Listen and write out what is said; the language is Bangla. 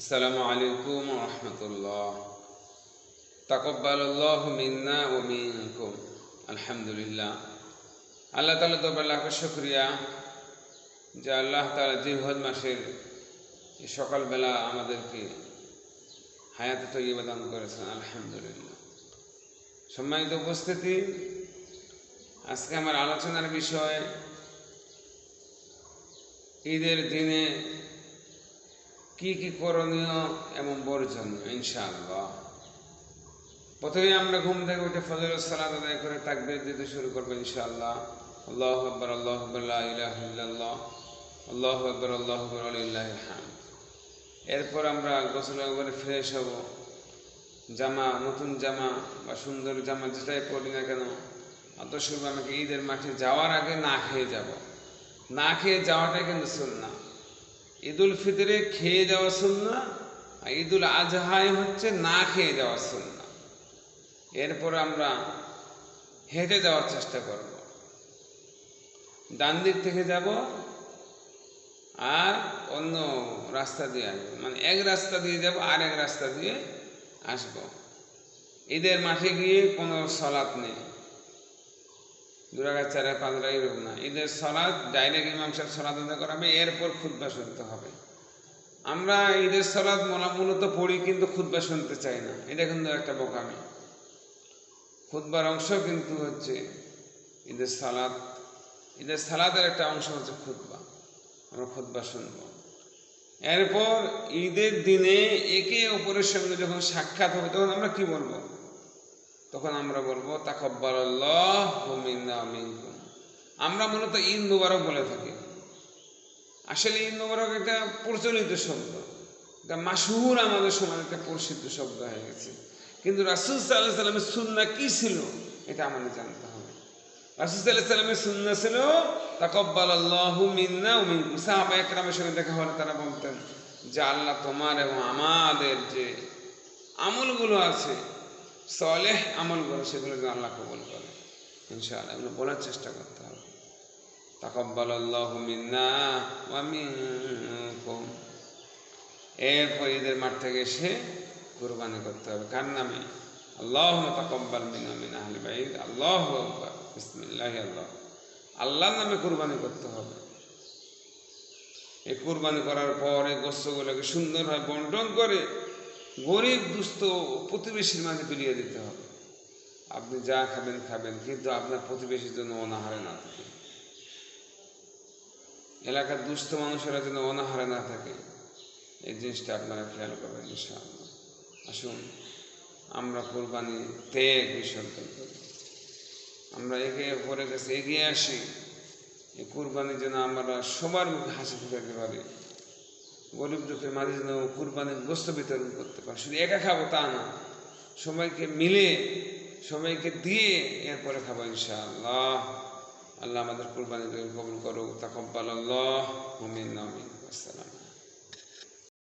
السلام عليكم ورحمة الله تقبل الله منا ومنكم الحمد لله আল্লাহ তালা তো লাখ শুক্রিয়া যে আল্লাহ তালা জিহদ মাসের এই সকালবেলা আমাদেরকে হায়াত তৈবা দান করেছেন আলহামদুলিল্লাহ সম্মানিত উপস্থিতি আজকে আমার আলোচনার বিষয় ঈদের দিনে কি কি করণীয় এবং বর্জনীয় ইনশাআল্লাহ। প্রথমে আমরা ঘুম থেকে উঠে ফজর সালাদ আদায় করে তাকবির দিতে শুরু করব, ইনশাআল্লাহ। আল্লাহ আকবর, আল্লাহ ইল্লাল্লাহ। আল্লাহ আকবর, আল্লাহ হামদ। এরপর আমরা গোসল করে ফ্রেশ হব। জামা, নতুন জামা বা সুন্দর জামা যেটাই পরি না কেন, অত শুরু আমাকে ঈদের মাঠে যাওয়ার আগে না খেয়ে যাব। না খেয়ে যাওয়াটাই কিন্তু সুন্না ঈদুল ফিতরে খেয়ে যাওয়া সুন্না আর ঈদুল আজহায় হচ্ছে না খেয়ে যাওয়া সুন্না এরপর আমরা হেঁটে যাওয়ার চেষ্টা করব। ডান দিক থেকে যাব আর অন্য রাস্তা দিয়ে আসব। মানে এক রাস্তা দিয়ে যাব আর এক রাস্তা দিয়ে আসব। ঈদের মাঠে গিয়ে কোনো সলাৎ নেই। দুরাগা চারে পাঁচরা এরকম না। ঈদের সলাদ, ডাইরেক্ট ইমাম সাহেব আদায় করাবে, এরপর খুদ্া শুনতে হবে। আমরা ঈদের সলাদ মূলত পড়ি কিন্তু খুদ্া শুনতে চাই না। এটা কিন্তু একটা বোকামি। খুদ্বার অংশ কিন্তু হচ্ছে ঈদের সালাদ। ঈদের সালাদের একটা অংশ হচ্ছে খুদ্া আমরা খুদ্া শুনব। এরপর ঈদের দিনে একে অপরের সঙ্গে যখন সাক্ষাৎ হবে, তখন আমরা কি বলব? তখন আমরা বলব তাকব্বার আল্লাহ আমরা মূলত ঈদ মুবারক বলে থাকি। আসলে ঈদ মুবারক একটা প্রচলিত শব্দ। এটা মাসুর আমাদের সময় একটা প্রসিদ্ধ শব্দ হয়ে গেছে। কিন্তু রাসুল সাল্লাহ সুন্না কি ছিল, এটা আমাদের জানতে হবে। রাসুল সাল্লাহ সুন্না ছিল তাকব্বাল আল্লাহ মিন্না ও মিন সাহাবা একরামের সঙ্গে দেখা হলে তারা বলতেন যে, আল্লাহ তোমার এবং আমাদের যে আমলগুলো আছে সলেহ সেগুলো যেন আল্লাহ কবল করে। ইনশাআল্লাহ, এগুলো বলার চেষ্টা করতে হবে। তাকব্বাল আল্লাহ মিন্না ওয়ামিনকুম এরপর ঈদের মাঠ থেকে এসে কোরবানি করতে হবে। কার নামে? আল্লাহ তাকব্বাল মিনা মিন আহলি বাইত। আল্লাহ আকবার। বিসমিল্লাহি আল্লাহ। আল্লাহর নামে কোরবানি করতে হবে। এই কোরবানি করার পর গোস্তগুলোকে সুন্দরভাবে বন্টন করে গরিব, দুস্থ প্রতিবেশীর মাঝে বিলিয়ে দিতে হবে। আপনি যা খাবেন খাবেন, কিন্তু আপনার প্রতিবেশীর জন্য অনাহারে না থাকে। এলাকার দুস্থ মানুষেরা যেন অনাহারে না থাকে, এই জিনিসটা আপনারা খেয়াল করবেন আসুন, আমরা কোরবানি ত্যাগ বিসর্জন করি। আমরা একে পরে কাছে এগিয়ে আসি। এই কোরবানি যেন আমরা সবার মুখে হাসি ফুটাতে পারি। গরিব রূপে মাঝে যেন কুরবানির গোস্ত বিতরণ করতে পারে। শুধু একা খাব তা না। সময়কে মিলে সময়কে দিয়ে এরপরে খাব ইনশাআল্লাহ। আল্লাহ আমাদের কুরবানি কবুল করুক, তাকব্বাল আল্লাহ। মুমিন আসসালাম